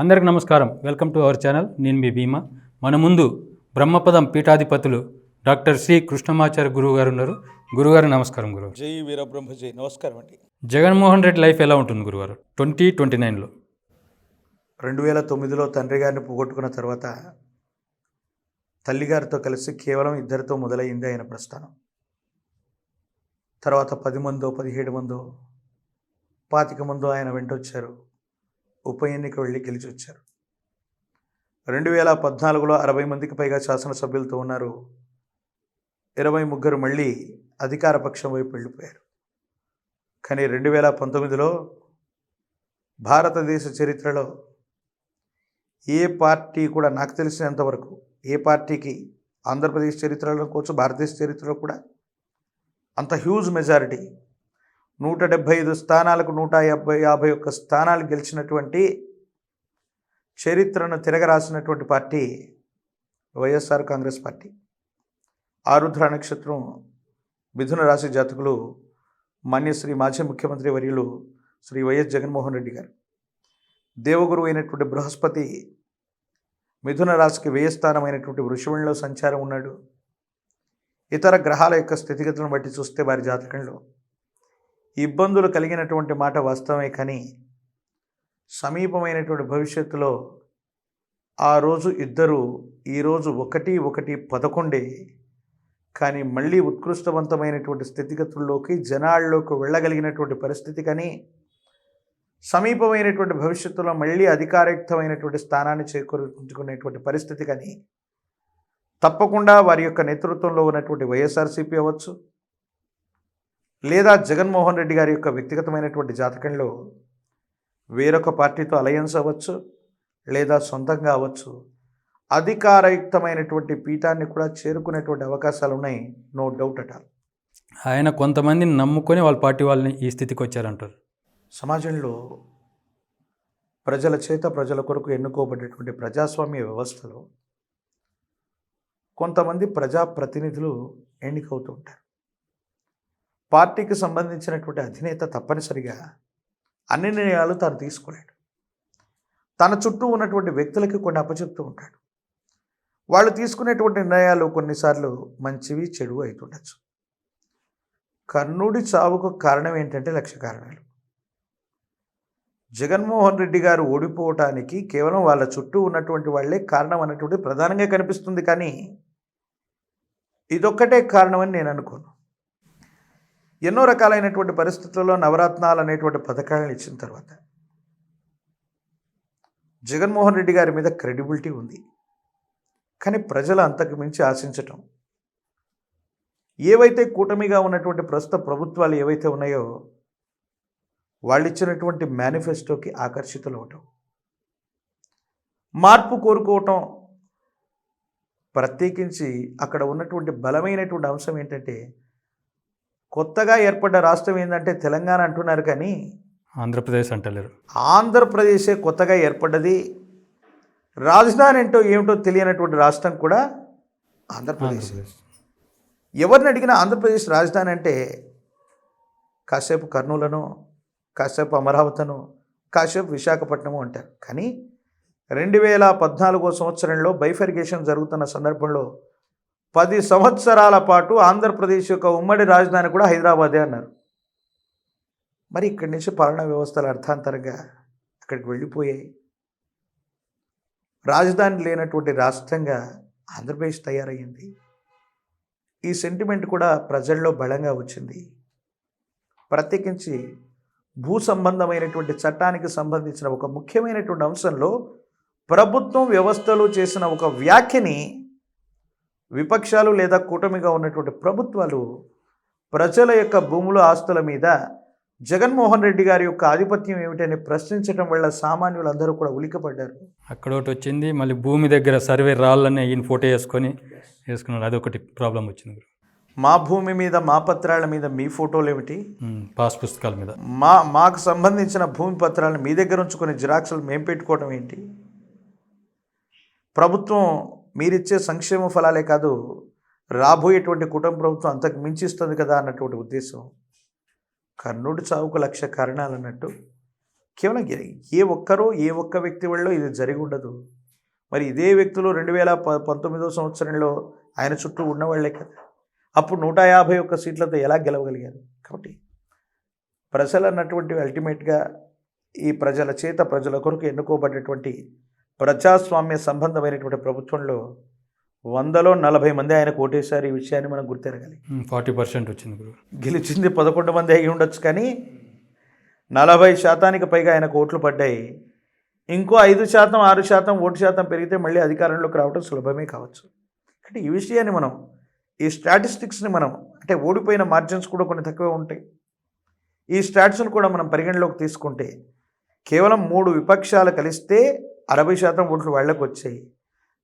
అందరికి నమస్కారం. Welcome to our channel. నేను మీ భీమా. మన ముందు బ్రహ్మపదం పీఠాధిపతులు డాక్టర్ శ్రీ కృష్ణమాచార్య గురువు గారు ఉన్నారు. గురుగారు నమస్కారం గురువు జై వీరబ్రహ్మ జై నమస్కారం అండి. జగన్మోహన్ రెడ్డి లైఫ్ ఎలా ఉంటుంది గురుగారు? ట్వంటీ ట్వంటీ నైన్లో. రెండు వేల తొమ్మిదిలో తండ్రి గారిని పోగొట్టుకున్న తర్వాత తల్లిగారితో కలిసి కేవలం ఇద్దరితో మొదలైంది ఆయన ప్రస్థానం. తర్వాత పది మందో పదిహేడు మందో పాతిక మందో ఆయన వెంటొచ్చారు. ఉప ఎన్నిక వెళ్ళి గెలిచి వచ్చారు రెండు వేల పద్నాలుగులో అరవై మందికి పైగా శాసనసభ్యులతో ఉన్నారు. ఇరవై ముగ్గురు మళ్ళీ అధికార పక్షం వైపు వెళ్ళిపోయారు. కానీ రెండు వేల పంతొమ్మిదిలో భారతదేశ చరిత్రలో ఏ పార్టీ కూడా నాకు తెలిసినంతవరకు ఏ పార్టీకి ఆంధ్రప్రదేశ్ చరిత్రలో కావచ్చు భారతదేశ చరిత్రలో కూడా అంత హ్యూజ్ మెజారిటీ నూట డెబ్భై ఐదు స్థానాలకు నూట యాభై యాభై ఒక్క స్థానాలు గెలిచినటువంటి చరిత్రను తిరగరాసినటువంటి party Y S R Congress party. ఆరుద్ర నక్షత్రం మిథున రాశి జాతకులు మాన్య శ్రీ మాజీ ముఖ్యమంత్రి వర్యులు శ్రీ వైఎస్ జగన్మోహన్ రెడ్డి గారు. దేవగురు అయినటువంటి బృహస్పతి మిథున రాశికి వ్యయస్థానమైనటువంటి వృషభంలో సంచారం ఉన్నాడు. ఇతర గ్రహాల యొక్క స్థితిగతులను బట్టి చూస్తే వారి జాతకంలో ఇబ్బందులు కలిగినటువంటి మాట వాస్తవమే కానీ సమీపమైనటువంటి భవిష్యత్తులో ఆ రోజు ఇద్దరు ఈరోజు ఒకటి ఒకటి పదకొండే కానీ మళ్ళీ ఉత్కృష్టవంతమైనటువంటి స్థితిగతుల్లోకి జనాల్లోకి వెళ్ళగలిగినటువంటి పరిస్థితి కానీ సమీపమైనటువంటి భవిష్యత్తులో మళ్ళీ అధికారయుక్తమైనటువంటి స్థానాన్ని చేకూర్చుకునేటువంటి పరిస్థితి కానీ తప్పకుండా వారి యొక్క నేతృత్వంలో ఉన్నటువంటి వైఎస్ఆర్సీపీ అవ్వచ్చు లేదా జగన్మోహన్ రెడ్డి గారి యొక్క వ్యక్తిగతమైనటువంటి జాతకంలో వేరొక పార్టీతో అలయన్స్ అవ్వచ్చు లేదా సొంతంగా అవ్వచ్చు. అధికారయుక్తమైనటువంటి పీఠాన్ని కూడా చేరుకునేటువంటి అవకాశాలు ఉన్నాయి నో డౌట్ అట ఆయన కొంతమందిని నమ్ముకొని వాళ్ళ పార్టీ వాళ్ళని ఈ స్థితికి వచ్చారంటారు. సమాజంలో ప్రజల చేత ప్రజల కొరకు ఎన్నుకోబడేటువంటి ప్రజాస్వామ్య వ్యవస్థలో కొంతమంది ప్రజాప్రతినిధులు ఎన్నికవుతూ ఉంటారు. పార్టీకి సంబంధించినటువంటి అధినేత తప్పనిసరిగా అన్ని నిర్ణయాలు తాను తీసుకోలేడు తన చుట్టూ ఉన్నటువంటి వ్యక్తులకి కొన్ని అప్పచెప్తూ ఉంటాడు. వాళ్ళు తీసుకునేటువంటి నిర్ణయాలు కొన్నిసార్లు మంచివి చెడు అవుతుండొచ్చు కర్ణుడి చావుకు కారణం ఏంటంటే లక్ష్య కారణాలు. జగన్మోహన్ రెడ్డి గారు ఓడిపోవటానికి కేవలం వాళ్ళ చుట్టూ ఉన్నటువంటి వాళ్ళే కారణం అన్నటువంటి ప్రధానంగా కనిపిస్తుంది కానీ ఇదొక్కటే కారణమని నేను అనుకోను. ఎన్నో రకాలైనటువంటి పరిస్థితుల్లో నవరత్నాలు అనేటువంటి పథకాలను ఇచ్చిన తర్వాత జగన్మోహన్ రెడ్డి గారి మీద క్రెడిబిలిటీ ఉంది. కానీ ప్రజలు అంతకు మించి ఆశించటం. ఏవైతే కూటమిగా ఉన్నటువంటి ప్రస్తుత ప్రభుత్వాలు ఏవైతే ఉన్నాయో వాళ్ళు ఇచ్చినటువంటి మేనిఫెస్టోకి ఆకర్షితులు అవటం మార్పు కోరుకోవటం ప్రత్యేకించి అక్కడ ఉన్నటువంటి బలమైనటువంటి అంశం ఏంటంటే కొత్తగా ఏర్పడ్డ రాష్ట్రం ఏంటంటే తెలంగాణ అంటున్నారు కానీ ఆంధ్రప్రదేశ్ అంటలేరు. ఆంధ్రప్రదేశే కొత్తగా ఏర్పడ్డది. రాజధాని ఏంటో ఏమిటో తెలియనటువంటి రాష్ట్రం కూడా ఆంధ్రప్రదేశ్. ఆంధ్రప్రదేశ్. ఎవరిని అడిగినా ఆంధ్రప్రదేశ్ రాజధాని అంటే కాసేపు కర్నూలను కాసేపు అమరావతిను కాసేపు విశాఖపట్నము అంటారు. కానీ రెండు వేల పద్నాలుగో సంవత్సరంలో బైఫర్గేషన్ జరుగుతున్న సందర్భంలో పది సంవత్సరాల పాటు ఆంధ్రప్రదేశ్ యొక్క ఉమ్మడి రాజధాని కూడా హైదరాబాదే అన్నారు. మరి ఇక్కడి నుంచి పాలనా వ్యవస్థలు అర్థాంతరంగా అక్కడికి వెళ్ళిపోయాయి. రాజధాని లేనటువంటి రాష్ట్రంగా ఆంధ్రప్రదేశ్ తయారయ్యింది. ఈ సెంటిమెంట్ కూడా ప్రజల్లో బలంగా వచ్చింది. ప్రత్యేకించి భూ సంబంధమైనటువంటి చట్టానికి సంబంధించిన ఒక ముఖ్యమైనటువంటి అంశంలో ప్రభుత్వం వ్యవస్థలో చేసిన ఒక వ్యాఖ్యని విపక్షాలు లేదా కూటమిగా ఉన్నటువంటి ప్రభుత్వాలు ప్రజల యొక్క భూముల ఆస్తుల మీద జగన్మోహన్ రెడ్డి గారి యొక్క ఆధిపత్యం ఏమిటని ప్రశ్నించడం వల్ల సామాన్యులందరూ కూడా ఉలికపడ్డారు అక్కడ ఒకటి వచ్చింది మళ్ళీ భూమి దగ్గర సర్వే రాళ్ళని ఈయన ఫోటో వేసుకొని వేసుకున్నారు అదొకటి ప్రాబ్లం వచ్చింది మా భూమి మీద మా పత్రాల మీద మీ ఫోటోలు ఏమిటి? పాస్ పుస్తకాల మీద. మా మాకు సంబంధించిన భూమి పత్రాలను మీ దగ్గర ఉంచుకునే జిరాక్సులు మేము పెట్టుకోవడం ఏంటి? ప్రభుత్వం మీరిచ్చే సంక్షేమ ఫలాలే కాదు రాబోయేటువంటి కుటుంబ ప్రభుత్వం అంతకు మించిస్తుంది కదా అన్నటువంటి ఉద్దేశం. కర్ణుడి చావుకు లక్ష కారణాలు అన్నట్టు కేవలం ఏ- ఒక్కరో ఏ ఒక్క వ్యక్తి వల్ల ఇది జరిగి ఉండదు. మరి ఇదే వ్యక్తులు రెండు వేల ప పంతొమ్మిదో సంవత్సరంలో ఆయన చుట్టూ ఉన్నవాళ్ళే కదా. అప్పుడు నూట యాభై ఒక్క సీట్లతో ఎలా గెలవగలిగారు? కాబట్టి ప్రజలు అన్నటువంటి అల్టిమేట్గా ఈ ప్రజల చేత ప్రజల కొరకు ఎన్నుకోబడినటువంటి ప్రజాస్వామ్య సంబంధమైనటువంటి ప్రభుత్వంలో వందలో నలభై మంది ఆయన కోటేశారు ఈ విషయాన్ని మనం గుర్తెరగాలి. ఫార్టీ పర్సెంట్ వచ్చింది గెలిచింది పదకొండు మంది అయి ఉండొచ్చు కానీ నలభై శాతానికి పైగా ఆయన ఓట్లు పడ్డాయి. ఇంకో ఐదు శాతం ఆరు శాతం ఓటు శాతం పెరిగితే మళ్ళీ అధికారంలోకి రావడం సులభమే కావచ్చు. అంటే ఈ విషయాన్ని మనం ఈ స్టాటిస్టిక్స్ని మనం అంటే ఓడిపోయిన మార్జిన్స్ కూడా కొన్ని తక్కువే ఉంటాయి. ఈ స్టాట్స్ను కూడా మనం పరిగణలోకి తీసుకుంటే కేవలం మూడు విపక్షాలు కలిస్తే అరవై శాతం ఓట్లు వాళ్ళకు వచ్చాయి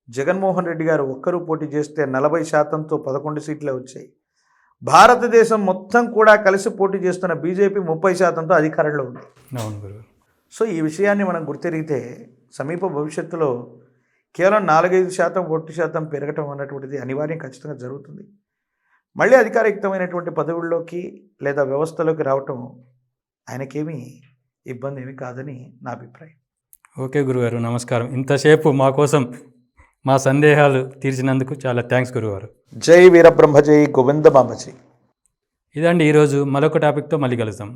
జగన్మోహన్ రెడ్డి గారు ఒక్కరు పోటీ చేస్తే నలభై శాతంతో పదకొండు సీట్లే వచ్చాయి. భారతదేశం మొత్తం కూడా కలిసి పోటీ చేస్తున్న బీజేపీ ముప్పై శాతంతో అధికారంలో ఉంది. అవును సో ఈ విషయాన్ని మనం గుర్తెరిగితే సమీప భవిష్యత్తులో కేవలం నాలుగైదు శాతం ఓటు శాతం పెరగటం అన్నటువంటిది అనివార్యం ఖచ్చితంగా జరుగుతుంది. మళ్ళీ అధికారయుక్తమైనటువంటి పదవుల్లోకి లేదా వ్యవస్థలోకి రావటం ఆయనకేమీ ఇబ్బంది ఏమీ కాదని నా అభిప్రాయం. ఓకే గురుగారు నమస్కారం. ఇంతసేపు మా కోసం మా సందేహాలు తీర్చినందుకు చాలా థ్యాంక్స్ గురుగారు. జై వీరబ్రహ్మ జై గోవింద ఇదండి ఈరోజు మరొక టాపిక్తో మళ్ళీ కలుద్దాం.